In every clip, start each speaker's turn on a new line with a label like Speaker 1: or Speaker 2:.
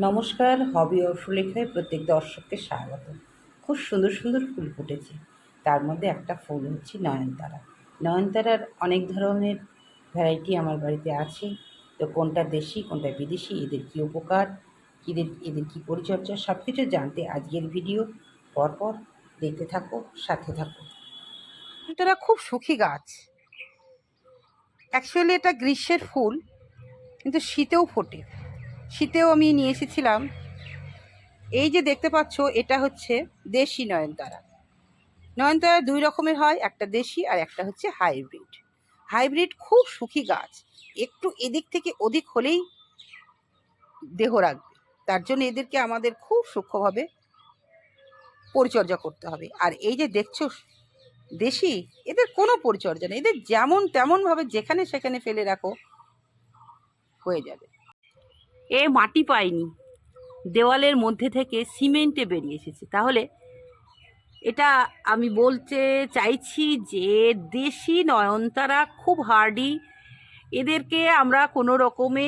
Speaker 1: নমস্কার, হবি ও সুলেখায় প্রত্যেক দর্শককে স্বাগত। খুব সুন্দর সুন্দর ফুল ফুটেছে। তার মধ্যে একটা ফুল হচ্ছে নয়নতারা। নয়নতারার অনেক ধরনের ভ্যারাইটি আমার বাড়িতে আছে। তো কোনটা দেশি, কোনটা বিদেশি, এদের কী উপকার এদের এদের কী পরিচর্যা সব কিছু জানতে আজকের ভিডিও পরপর দেখতে থাকো, সাথে থাকো। এটা খুব সুখী গাছ। অ্যাকচুয়ালি এটা গ্রীষ্মের ফুল, কিন্তু শীতেও ফোটে। শীতেও আমি নিয়ে এসেছিলাম। এই যে দেখতে পাচ্ছ, এটা হচ্ছে দেশি নয়নতারা। নয়নতারা দুই রকমের হয়, একটা দেশি আর একটা হচ্ছে হাইব্রিড। হাইব্রিড খুব সুখী গাছ। একটু এদিক থেকে ওদিক হলেই দেহ রাখবে। তার জন্য এদেরকে আমাদের খুব সূক্ষ্মভাবে পরিচর্যা করতে হবে। আর এই যে দেখছ, দেশি, এদের কোনো পরিচর্যা নেই। এদের যেমন তেমনভাবে যেখানে সেখানে ফেলে রাখো, হয়ে যাবে। এ মাটি পায়নি। দেওয়ালের মধ্যে থেকে সিমেন্টে বেরিয়ে এসেছে। তাহলে এটা আমি বলতে চাইছি যে দেশি নয়নতারা খুব হার্ডি। এদেরকে আমরা কোনো রকমে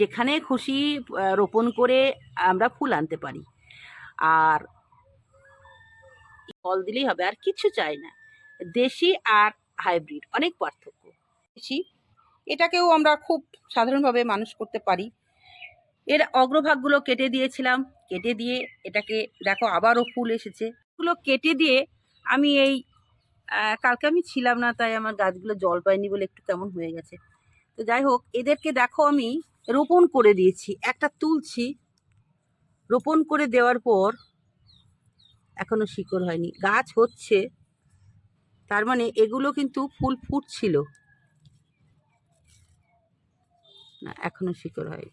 Speaker 1: যেখানে খুশি রোপণ করে আমরা ফুল আনতে পারি। আর ফল দিলেই হবে, আর কিছু চাই না। দেশি আর হাইব্রিড, অনেক পার্থক্য। দেশি, এটাকেও আমরা খুব সাধারণভাবে মানুষ করতে পারি। এর অগ্রভাগগুলো কেটে দিয়েছিলাম। কেটে দিয়ে এটাকে, দেখো আবারও ফুল এসেছে। এগুলো কেটে দিয়ে আমি এই কালকে আমি ছিলাম না, তাই আমার গাছগুলো জল পায়নি বলে একটু কেমন হয়ে গেছে। তো যাই হোক, এদেরকে দেখো আমি রোপণ করে দিয়েছি। একটা তুলছি। রোপণ করে দেওয়ার পর এখনও শিকড় হয়নি। গাছ হচ্ছে। তার মানে এগুলো কিন্তু ফুল ফুটছিল। না, এখনও শিকড় হয়নি।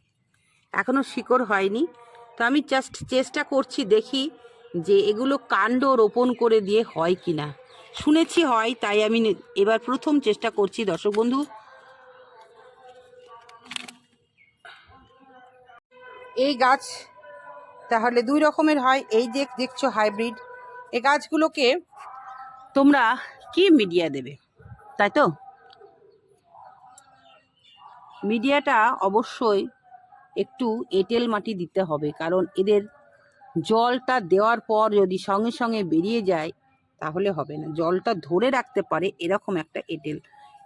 Speaker 1: এখনও শিকড় হয়নি। তো আমি জাস্ট চেষ্টা করছি দেখি যে এগুলো কাণ্ড রোপণ করে দিয়ে হয় কি না শুনেছি হয়, তাই আমি এবার প্রথম চেষ্টা করছি, দর্শক বন্ধু। এই গাছ তাহলে দুই রকমের হয়, এই যে দেখছ হাইব্রিড এই গাছগুলোকে তোমরা কি মিডিয়া দেবে, তাই তো? মিডিয়াটা অবশ্যই একটু এঁটেল মাটি দিতে হবে। কারণ এদের জলটা দেওয়ার পর যদি সঙ্গে সঙ্গে বেরিয়ে যায়, তাহলে হবে না। জলটা ধরে রাখতে পারে এরকম একটা এঁটেল।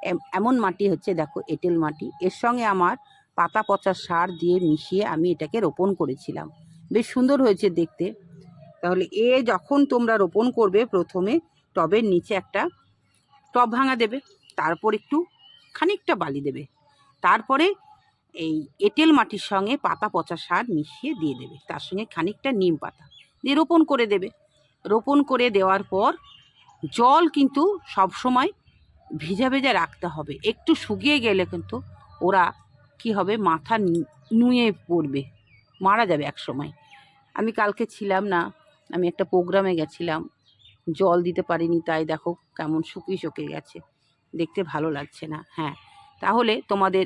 Speaker 1: এম- এমন মাটি হচ্ছে, দেখো, এঁটেল মাটি। এর সঙ্গে আমার পাতা পচা সার দিয়ে মিশিয়ে আমি এটাকে রোপণ করেছিলাম। বেশ সুন্দর হয়েছে দেখতে। তাহলে এ যখন তোমরা রোপণ করবে প্রথমে, টবের নিচে একটা টব ভাঙা দেবে, তারপর একটু খানিকটা বালি দেবে। তারপরে এই এঁটেল মাটির সঙ্গে পাতা পচা সার মিশিয়ে দিয়ে দেবে। তার সঙ্গে খানিকটা নিম পাতা দিয়ে রোপণ করে দেবে। রোপণ করে দেওয়ার পর জল কিন্তু সব সময় ভিজা ভেজা রাখতে হবে। একটু শুকিয়ে গেলে কিন্তু ওরা কি হবে? মাথা নুয়ে পড়বে, মারা যাবে এক সময় আমি কালকে ছিলাম না, আমি একটা প্রোগ্রামে গেছিলাম, জল দিতে পারিনি, তাই দেখো কেমন শুকিয়ে শুকিয়ে গেছে। দেখতে ভালো লাগছে না হ্যাঁ। তাহলে তোমাদের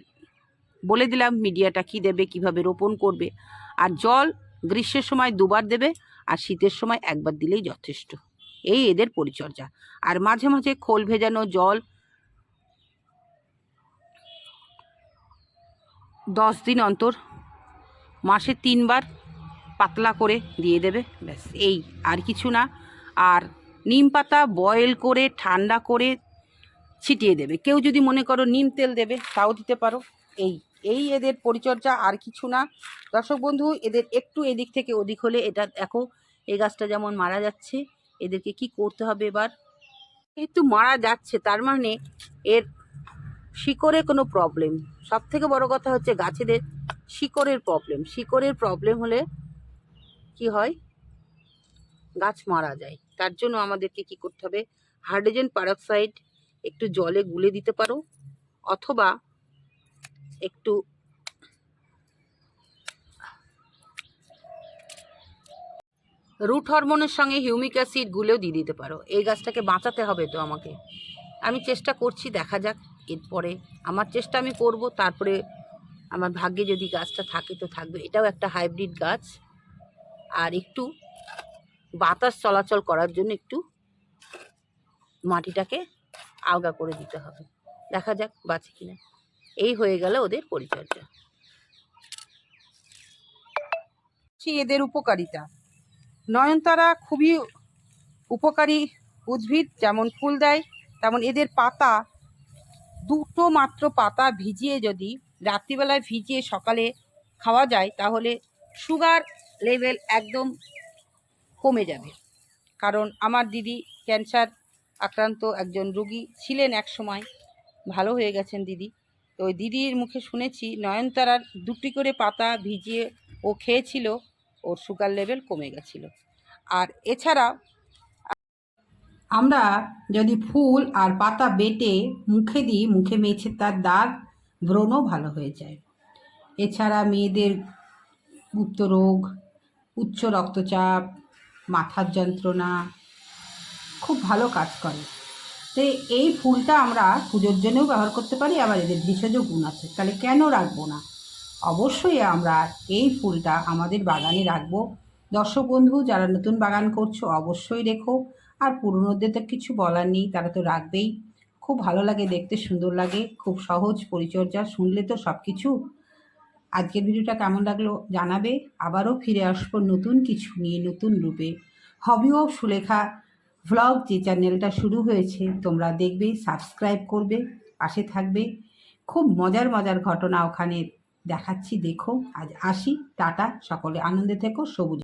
Speaker 1: বলে দিলাম মিডিয়াটা কি দেবে, কীভাবে রোপণ করবে। আর জল গ্রীষ্মের সময় দুবার দেবে আর শীতের সময় একবার দিলেই যথেষ্ট। এই এদের পরিচর্যা। আর মাঝে মাঝে খোল ভেজানো জল দশ দিন অন্তর, মাসে তিনবার পাতলা করে দিয়ে দেবে, ব্যাস, এই আর কিছু না। আর নিম পাতা বয়েল করে, ঠান্ডা করে ছিটিয়ে দেবে। কেউ যদি মনে করো নিম তেল দেবে, তাও দিতে পারো, এই। এই এদের পরিচর্যা আর কিছু না। দর্শক বন্ধু, এদের একটু এদিক থেকে ওদিক হলে এটা দেখো, এই গাছটা যেমন মারা যাচ্ছে, এদেরকে কি করতে হবে এবার? একটু মারা যাচ্ছে, তার মানে এর শিকড়ে কোনো প্রবলেম সব থেকে বড় কথা হচ্ছে গাছেদের শিকড়ের প্রবলেম শিকড়ের প্রবলেম হলে কি হয়? গাছ মারা যায়। তার জন্য আমাদেরকে কি করতে হবে? হাইড্রোজেন পারক্সাইড একটু জলে গুলে দিতে পারো, অথবা একটু রুট হরমোনের সঙ্গে হিউমিক অ্যাসিড গুলেও দিয়ে দিতে পারো। এই গাছটাকে বাঁচাতে হবে তো আমাকে। আমি চেষ্টা করছি, দেখা যাক এরপরে আমার চেষ্টা আমি করব, তারপরে আমার ভাগ্যে যদি গাছটা থাকে তো থাকবে। এটাও একটা হাইব্রিড গাছ। আর একটু বাতাস চলাচল করার জন্য একটু মাটিটাকে আলগা করে দিতে হবে। দেখা যাক বাঁচে কিনা। এই হয়ে গেল ওদের পরিচর্যা। এদের উপকারিতা। নয়নতারা খুবই উপকারী উদ্ভিদ, যেমন ফুল দেয়, তেমন এদের পাতা, দুটো মাত্র পাতা ভিজিয়ে যদি রাত্রিবেলায় ভিজিয়ে সকালে খাওয়া যায়, তাহলে সুগার লেভেল একদম কমে যাবে। কারণ আমার দিদি ক্যান্সার আক্রান্ত একজন রুগী ছিলেন এক সময় ভালো হয়ে গেছেন দিদি। তো ওই দিদির মুখে শুনেছি নয়নতারার দুটি করে পাতা ভিজিয়ে ও খেয়েছিল, ওর সুগার লেভেল কমে গেছিল। আর এছাড়া আমরা যদি ফুল আর পাতা বেটে মুখে দিই, মুখে মেছে তার দাগ ব্রণও ভালো হয়ে যায়। এছাড়া মেয়েদের গুপ্ত রোগ উচ্চ রক্তচাপ, মাথার যন্ত্রণা, খুব ভালো কাজ করে। তো এই ফুলটা আমরা পুজোর জন্যও ব্যবহার করতে পারি, আবার এদের ভেষজ গুণ আছে। তাহলে কেন রাখব না? অবশ্যই আমরা এই ফুলটা আমাদের বাগানে রাখব। দর্শক বন্ধু, যারা নতুন বাগান করছ, অবশ্যই রেখো আর পুরনোদের তো কিছু বলার নেই, তারা তো রাখবেই। খুব ভালো লাগে, দেখতে সুন্দর লাগে, খুব সহজ পরিচর্যা, শুনলে তো সব কিছু আজকের ভিডিওটা কেমন লাগল জানাবে। আবারও ফিরে আসব নতুন কিছু নিয়ে নতুন রূপে। হবি অফ সুলেখা ভ্লগ যে চ্যানেলটা শুরু হয়েছে, তোমরা দেখবে সাবস্ক্রাইব করবে, পাশে থাকবে। খুব মজার মজার ঘটনা ওখানে দেখাচ্ছি, দেখো। আজ আসি, টাটা, সকলে আনন্দে থেকো, সবুজ